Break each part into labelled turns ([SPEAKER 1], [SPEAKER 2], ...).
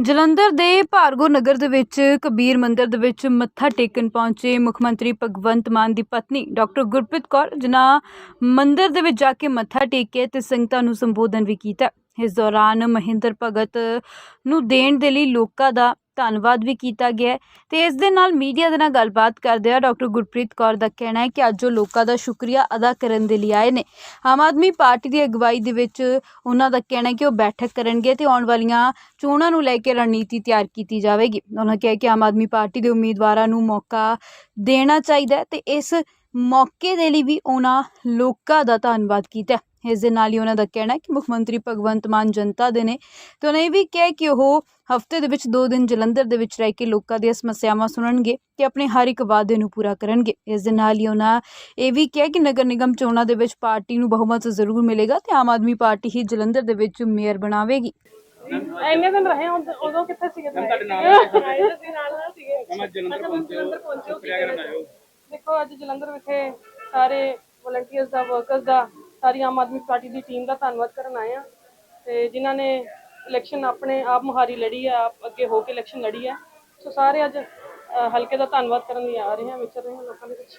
[SPEAKER 1] ਜਲੰਧਰ ਦੇ ਭਾਰਗੋ ਨਗਰ ਦੇ ਵਿੱਚ ਕਬੀਰ ਮੰਦਿਰ ਦੇ ਵਿੱਚ ਮੱਥਾ ਟੇਕਣ ਪਹੁੰਚੇ ਮੁੱਖ ਮੰਤਰੀ ਭਗਵੰਤ ਮਾਨ ਦੀ ਪਤਨੀ ਡਾਕਟਰ ਗੁਰਪ੍ਰੀਤ ਕੌਰ, ਜਿਨ੍ਹਾਂ ਮੰਦਿਰ ਦੇ ਵਿੱਚ ਜਾ ਕੇ ਮੱਥਾ ਟੇਕਿਆ ਤੇ ਸੰਗਤਾਂ ਨੂੰ ਸੰਬੋਧਨ ਵੀ ਕੀਤਾ। ਇਸ ਦੌਰਾਨ ਮਹਿੰਦਰ ਭਗਤ ਨੂੰ ਦੇਣ ਦੇ ਲਈ ਲੋਕਾਂ ਦਾ ਧੰਨਵਾਦ ਵੀ ਕੀਤਾ ਗਿਆ ਹੈ। ਤੇ ਇਸ ਦੇ ਨਾਲ ਮੀਡੀਆ ਦੇ ਨਾਲ ਗੱਲਬਾਤ ਕਰਦੇ ਆ ਡਾਕਟਰ ਗੁਰਪ੍ਰੀਤ ਕੌਰ ਦਾ ਕਹਿਣਾ ਹੈ ਕਿ ਅੱਜ ਉਹ ਲੋਕਾਂ ਦਾ ਸ਼ੁਕਰੀਆ ਅਦਾ ਕਰਨ ਦੇ ਲਈ ਆਏ ਨੇ। ਆਮ ਆਦਮੀ ਪਾਰਟੀ ਦੀ ਅਗਵਾਈ ਦੇ ਵਿੱਚ ਉਹਨਾਂ ਦਾ ਕਹਿਣਾ ਹੈ ਕਿ ਉਹ ਬੈਠਕ ਕਰਨਗੇ ਤੇ ਆਉਣ ਵਾਲੀਆਂ ਚੋਣਾਂ ਨੂੰ ਲੈ ਕੇ ਰਣਨੀਤੀ ਤਿਆਰ ਕੀਤੀ ਜਾਵੇਗੀ। ਉਹਨਾਂ ਕਿਹਾ ਕਿ ਆਮ ਆਦਮੀ ਪਾਰਟੀ ਦੇ ਉਮੀਦਵਾਰਾਂ ਨੂੰ ਮੌਕਾ ਦੇਣਾ ਚਾਹੀਦਾ ਹੈ ਤੇ ਇਸ ਮੌਕੇ ਦੇ ਲਈ ਵੀ ਉਹਨਾਂ ਲੋਕਾਂ ਦਾ ਧੰਨਵਾਦ ਕੀਤਾ ਇਸ ਦੇ ਨਾਲ ਹੀ ਉਹਨਾਂ ਦਾ ਕਹਿਣਾ ਹੈ ਕਿ ਮੁੱਖ ਮੰਤਰੀ ਭਗਵੰਤ ਮਾਨ ਜਨਤਾ ਦੇ ਨੇ ਤੇ ਉਹਨਾਂ ਇਹ ਵੀ ਕਿਹਾ ਕਿ ਉਹ ਹਫ਼ਤੇ ਦੇ ਵਿੱਚ 2 ਦਿਨ ਜਲੰਧਰ ਦੇ ਵਿੱਚ ਰਹਿ ਕੇ ਲੋਕਾਂ ਦੀਆਂ ਸਮੱਸਿਆਵਾਂ ਸੁਣਨਗੇ ਤੇ ਆਪਣੇ ਹਰ ਇੱਕ ਵਾਅਦੇ ਨੂੰ ਪੂਰਾ ਕਰਨਗੇ। ਇਸ ਦੇ ਨਾਲ ਹੀ ਉਹਨਾਂ ਇਹ ਵੀ ਕਿਹਾ ਕਿ ਨਗਰ ਨਿਗਮ ਚੋਣਾਂ ਦੇ ਵਿੱਚ ਪਾਰਟੀ ਨੂੰ ਬਹੁਮਤ ਜ਼ਰੂਰ ਮਿਲੇਗਾ ਤੇ ਆਮ ਆਦਮੀ ਪਾਰਟੀ ਹੀ ਜਲੰਧਰ ਦੇ ਵਿੱਚ ਮੇਅਰ ਬਣਾਵੇਗੀ।
[SPEAKER 2] ਇੰਨੇ ਦਿਨ ਰਹੇ ਉਦ- ਕਿੱਥੇ ਸੀਗੇ ਤੁਸੀਂ
[SPEAKER 3] ਤੁਹਾਡੇ ਨਾਲ
[SPEAKER 2] ਅਸੀਂ ਨਾਲ ਨਾਲ ਸੀਗੇ।
[SPEAKER 3] ਮੈਂ ਜਲੰਧਰ ਪਹੁੰਚੇ?
[SPEAKER 2] ਦੇਖੋ ਅੱਜ ਜਲੰਧਰ ਵਿਖੇ ਸਾਰੇ ਵਲੰਟੀਅਰਸ ਦਾ ਵਰਕਰਸ ਦਾ ਸਾਰੀ ਆਮ ਆਦਮੀ ਪਾਰਟੀ ਦੀ ਟੀਮ ਦਾ ਧੰਨਵਾਦ ਕਰਨ ਆਏ ਆ ਤੇ ਜਿਨ੍ਹਾਂ ਨੇ ਇਲੈਕਸ਼ਨ ਆਪਣੇ ਆਪ ਮੁਹਾਰੀ ਲੜੀ ਹੈ, ਆਪ ਅੱਗੇ ਹੋ ਕੇ ਇਲੈਕਸ਼ਨ ਲੜੀ ਹੈ। ਸੋ ਸਾਰੇ ਅੱਜ ਹਲਕੇ ਦਾ ਧੰਨਵਾਦ ਕਰਨ ਲਈ ਆ ਰਹੇ ਹਾਂ, ਵਿਚਰ ਰਹੇ ਹਾਂ ਲੋਕਾਂ ਦੇ ਵਿੱਚ।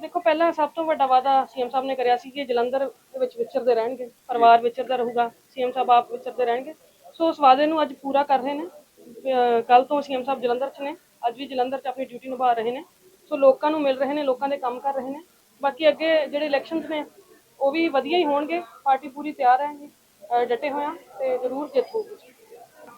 [SPEAKER 2] ਦੇਖੋ, ਪਹਿਲਾਂ ਸਭ ਤੋਂ ਵੱਡਾ ਵਾਅਦਾ ਸੀਐਮ ਸਾਹਿਬ ਨੇ ਕਰਿਆ ਸੀ ਕਿ ਜਲੰਧਰ ਦੇ ਵਿੱਚ ਵਿਚਰਦੇ ਰਹਿਣਗੇ, ਪਰਿਵਾਰ ਵਿਚਰਦਾ ਰਹੂਗਾ ਸੀਐਮ ਸਾਹਿਬ ਆਪ ਵਿਚਰਦੇ ਰਹਿਣਗੇ। ਸੋ ਉਸ ਵਾਅਦੇ ਨੂੰ ਅੱਜ ਪੂਰਾ ਕਰ ਰਹੇ ਨੇ। ਕੱਲ ਤੋਂ ਸੀਐਮ ਸਾਹਿਬ ਜਲੰਧਰ 'ਚ ਨੇ, ਅੱਜ ਵੀ ਜਲੰਧਰ 'ਚ ਆਪਣੀ ਡਿਊਟੀ ਨਿਭਾ ਰਹੇ ਨੇ। ਸੋ ਲੋਕਾਂ ਨੂੰ ਮਿਲ ਰਹੇ ਨੇ, ਲੋਕਾਂ ਦੇ ਕੰਮ ਕਰ ਰਹੇ ਨੇ। ਬਾਕੀ ਅੱਗੇ ਜਿਹੜੇ ਇਲੈਕਸ਼ਨਸ ਨੇ ਉਹ ਵੀ ਵਧੀਆ ਹੀ ਹੋਣਗੇ ਪਾਰਟੀ ਪੂਰੀ ਤਿਆਰ ਹੈ ਜੀ ਡਟੇ ਹੋਏ ਆ ਤੇ ਜ਼ਰੂਰ ਜਿੱਤ ਹੋਊਗੀ ਜੀ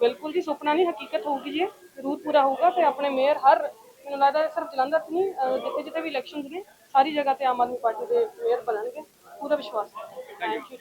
[SPEAKER 2] ਬਿਲਕੁਲ ਜੀ, ਸੁਪਨਾ ਨਹੀਂ, ਹਕੀਕਤ ਹੋਊਗੀ ਜੀ ਜ਼ਰੂਰ ਪੂਰਾ ਹੋਊਗਾ ਤੇ ਆਪਣੇ ਮੇਅਰ ਹਰ, ਮੈਨੂੰ ਲੱਗਦਾ ਸਿਰਫ ਜਲੰਧਰ 'ਚ ਨਹੀਂ ਜਿੱਥੇ ਜਿੱਥੇ ਵੀ ਇਲੈਕਸ਼ਨਸ ਨੇ, ਸਾਰੀ ਜਗ੍ਹਾ ਤੇ ਆਮ ਆਦਮੀ ਪਾਰਟੀ ਦੇ ਮੇਅਰ ਬਣਨਗੇ, ਪੂਰਾ ਵਿਸ਼ਵਾਸ ਹੈ। Thank you